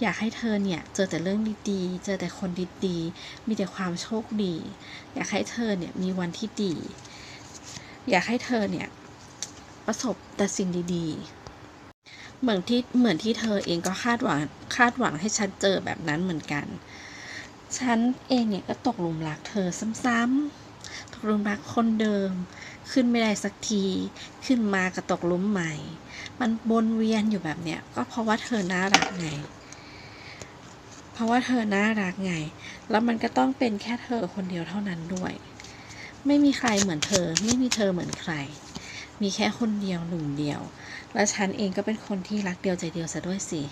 อยากให้เธอเนี่ยเจอแต่เรื่องดีๆ เจอแต่คนดีๆ มีแต่ความโชคดี อยากให้เธอเนี่ยมีวันที่ดี อยากให้เธอเนี่ยประสบแต่สิ่งดีๆ เหมือนที่เหมือนที่เธอเองก็คาดหวังคาดหวังให้ฉันเจอแบบนั้นเหมือนกัน ฉันเองเนี่ยก็ตกหลุมรักเธอซ้ำๆ ตกหลุมรักคนเดิม ขึ้นไม่ได้สักที ขึ้นมาก็ตกหลุมใหม่ มันวนเวียนอยู่แบบเนี้ยก็เพราะว่าเธอน่ารักไง เพราะว่าเธอน่ารักไง แล้วมันก็ต้องเป็นแค่เธอคนเดียวเท่านั้นด้วย ไม่มีใครเหมือนเธอ ไม่มีเธอเหมือนใคร มีแค่คนเดียวหนึ่งเดียว และฉันเองก็เป็นคนที่รักเดียวใจเดียวซะด้วยสิ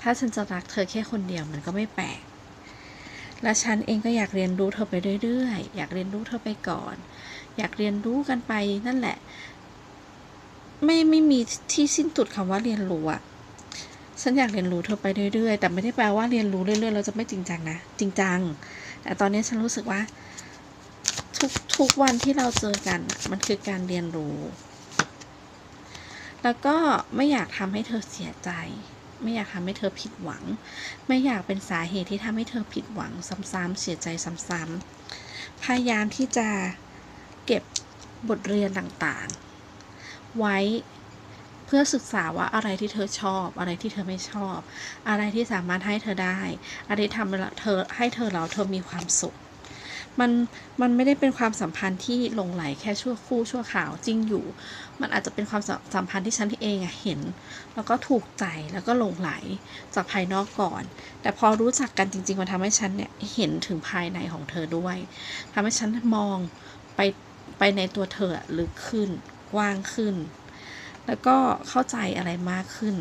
ถ้าฉันจะรักเธอแค่คนเดียวมันก็ไม่แปลก และฉันเองก็อยากเรียนรู้เธอไปเรื่อยๆ อยากเรียนรู้เธอไปก่อน อยากเรียนรู้กันไปนั่นแหละ ไม่ไม่มีที่สิ้นสุดคำว่าเรียนรู้อะ ฉันอยากเรียนรู้เธอไปเรื่อยๆ แต่ไม่ได้แปลว่าเรียนรู้เรื่อยๆ เราจะไม่จริงจังนะ จริงจัง แต่ตอนนี้ฉันรู้สึกว่า ทุกทุกวันที่เราเจอกัน มันคือการเรียนรู้ แล้วก็ไม่อยากทำให้เธอเสียใจ ไม่อยากทำให้เธอผิดหวัง ไม่อยากเป็นสาเหตุที่ทำให้เธอผิดหวัง ซ้ำๆเสียใจซ้ำๆพยายามที่จะเก็บบทเรียนต่างๆ ไว้ เพื่อศึกษาว่าอะไรที่เธอชอบ อะไรที่เธอไม่ชอบ อะไรที่สามารถให้เธอได้ อะไรทำเธอให้เธอแล้วเธอมีความสุขมันมันไม่ได้เป็นความสัมพันธ์ที่ลงไหลแค่ชั่วครู่ชั่วข่าวจริงอยู่ มันอาจจะเป็นความสัมพันธ์ที่ฉันที่เองเห็น แล้วก็ถูกใจแล้วก็ลงไหลจากภายนอกก่อน แต่พอรู้จักกันจริง ๆ มันทำให้ฉันเนี่ยเห็นถึงภายในของเธอด้วยทำให้ฉันมองไปไปในตัวเธอลึกขึ้นกว้างขึ้น แล้วก็เข้าใจอะไรมากขึ้น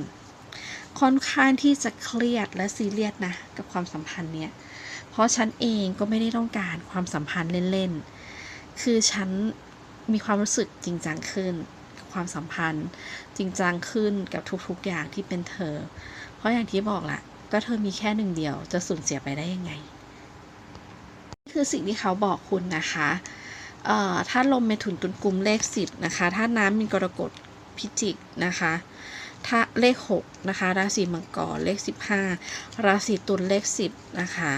ค่อนข้างที่จะเครียดและซีเรียสนะกับความสัมพันธ์เนี้ยเพราะฉันเองก็ไม่ได้ต้องการความสัมพันธ์เล่นๆ คือฉันมีความรู้สึกจริงจังขึ้นกับความสัมพันธ์ จริงจังขึ้นกับทุกๆอย่างที่เป็นเธอ เพราะอย่างที่บอกละก็เธอมีแค่หนึ่งเดียวจะสูญเสียไปได้ยังไงนี่คือสิ่งที่เขาบอกคุณนะคะเอ่อถ้าลมเมถุนตุลกุมเลขสิบนะคะ ถ้าน้ำมีกรกฎ พิจิกนะคะถ้าเลขหกนะคะ ราศีมังกรเลขสิบห้าราศีตุลเลขสิบนะคะ